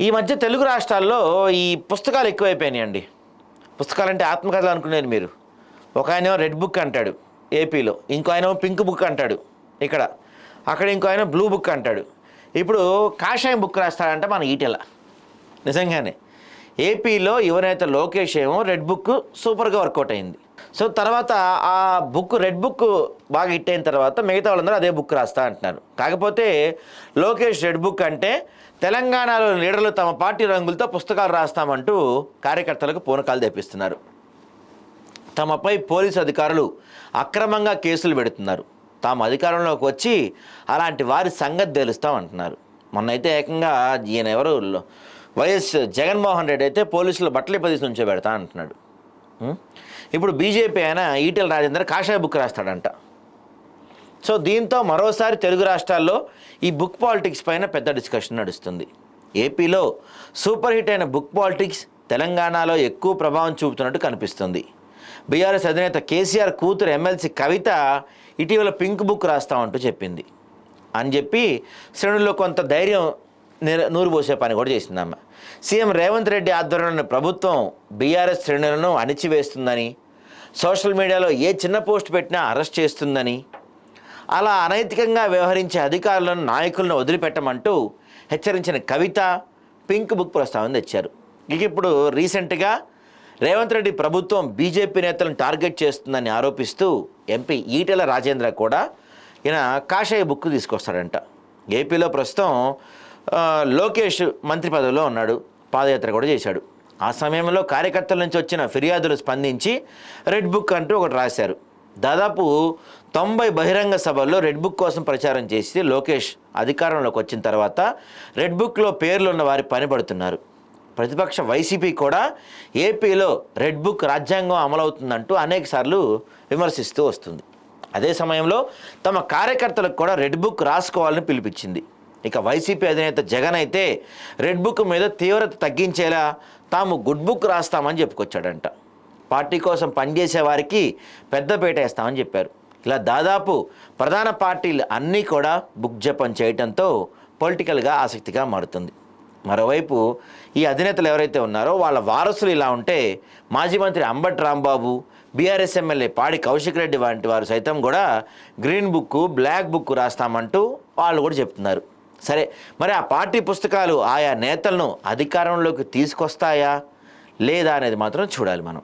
ఈ మధ్య తెలుగు రాష్ట్రాల్లో ఈ పుస్తకాలు ఎక్కువైపోయినాయండి. పుస్తకాలు అంటే ఆత్మకథలు అనుకునేది మీరు. ఒక ఆయన రెడ్ బుక్ అంటాడు ఏపీలో. ఇంకో ఆయన పింక్ బుక్ అంటాడు ఇక్కడ. అక్కడ ఇంకో ఆయన బ్లూ బుక్ అంటాడు. ఇప్పుడు కాషాయం బుక్ రాస్తాడంటే మన ఈటెల. నిజంగానే. ఏపీలో యువనేత లోకేష్ ఏమో రెడ్ బుక్ సూపర్గా వర్కౌట్ అయింది. సో తర్వాత ఆ బుక్ రెడ్ బుక్ బాగా హిట్ అయిన తర్వాత మిగతా వాళ్ళందరూ అదే బుక్ రాస్తా అంటున్నారు. కాకపోతే లోకేష్ రెడ్ బుక్ అంటే తెలంగాణలో లీడర్లు తమ పార్టీ రంగులతో పుస్తకాలు రాస్తామంటూ కార్యకర్తలకు పూనకాలు తెప్పిస్తున్నారు. తమపై పోలీసు అధికారులు అక్రమంగా కేసులు పెడుతున్నారు. తాము అధికారంలోకి వచ్చి అలాంటి వారి సంగతి తెలుస్తామంటున్నారు. మొన్నైతే ఏకంగా ఈయన ఎవరు? వైఎస్ జగన్మోహన్ రెడ్డి అయితే పోలీసులు బట్టలు పది నుంచో పెడతా అంటున్నాడు. ఇప్పుడు బీజేపీ ఆయన ఈటెల రాజేందర్ కాషాయ బుక్ రాస్తాడంట. సో దీంతో మరోసారి తెలుగు రాష్ట్రాల్లో ఈ బుక్ పాలిటిక్స్ పైన పెద్ద డిస్కషన్ నడుస్తుంది. ఏపీలో సూపర్ హిట్ అయిన బుక్ పాలిటిక్స్ తెలంగాణలో ఎక్కువ ప్రభావం చూపుతున్నట్టు కనిపిస్తుంది. బీఆర్ఎస్ అధినేత కేసీఆర్ కూతురు ఎమ్మెల్సీ కవిత ఇటీవల పింక్ బుక్ రాస్తామంటూ చెప్పింది. అని చెప్పి శ్రేణుల్లో కొంత ధైర్యం నూరు పోసే పని కూడా చేసింది ఆమె సీఎం రేవంత్ రెడ్డి ఆధ్వర్యంలోని ప్రభుత్వం బీఆర్ఎస్ శ్రేణులను అణిచివేస్తుందని సోషల్ మీడియాలో ఏ చిన్న పోస్ట్ పెట్టినా అరెస్ట్ చేస్తుందని అలా అనైతికంగా వ్యవహరించే అధికారులను నాయకులను వదిలిపెట్టమంటూ హెచ్చరించిన కవిత పింక్ బుక్ ప్రస్తావన తెచ్చారు. ఇక ఇప్పుడు రీసెంట్గా రేవంత్ రెడ్డి ప్రభుత్వం బీజేపీ నేతలను టార్గెట్ చేస్తుందని ఆరోపిస్తూ ఎంపీ ఈటెల రాజేంద్ర కూడా ఈయన కాషాయ బుక్ తీసుకొస్తాడంట. ఏపీలో ప్రస్తుతం లోకేష్ మంత్రి పదవిలో ఉన్నాడు. పాదయాత్ర కూడా చేశాడు. ఆ సమయంలో కార్యకర్తల నుంచి వచ్చిన ఫిర్యాదులు స్పందించి రెడ్ బుక్ అంటూ ఒకటి రాశారు. దాదాపు తొంభై బహిరంగ సభల్లో రెడ్ బుక్ కోసం ప్రచారం చేసి లోకేష్ అధికారంలోకి వచ్చిన తర్వాత రెడ్ బుక్లో పేర్లు ఉన్న వారి పనిపడుతున్నారు. ప్రతిపక్ష వైసీపీ కూడా ఏపీలో రెడ్ బుక్ రాజ్యాంగం అమలవుతుందంటూ అనేకసార్లు విమర్శిస్తూ వస్తుంది. అదే సమయంలో తమ కార్యకర్తలకు కూడా రెడ్ బుక్ రాసుకోవాలని పిలిపించింది. ఇక వైసీపీ అధినేత జగన్ అయితే రెడ్ బుక్ మీద తీవ్రత తగ్గించేలా తాము గుడ్ బుక్ రాస్తామని చెప్పుకొచ్చాడంట. పార్టీ కోసం పనిచేసే వారికి పెద్దపేట వేస్తామని చెప్పారు. ఇలా దాదాపు ప్రధాన పార్టీలు అన్నీ కూడా బుక్ జపం చేయడంతో పొలిటికల్గా ఆసక్తిగా మారుతుంది. మరోవైపు ఈ అధినేతలు ఎవరైతే ఉన్నారో వాళ్ళ వారసులు ఇలా ఉంటే మాజీ మంత్రి అంబట్ రాంబాబు బీఆర్ఎస్ ఎమ్మెల్యే పాడి కౌశిక్ రెడ్డి వంటి వారు సైతం కూడా గ్రీన్ బుక్ బ్లాక్ బుక్ రాస్తామంటూ వాళ్ళు కూడా చెప్తున్నారు. సరే మరి ఆ పార్టీ పుస్తకాలు ఆయా నేతలను అధికారంలోకి తీసుకొస్తాయా? లేదా అనేది మాత్రం చూడాలి మనం.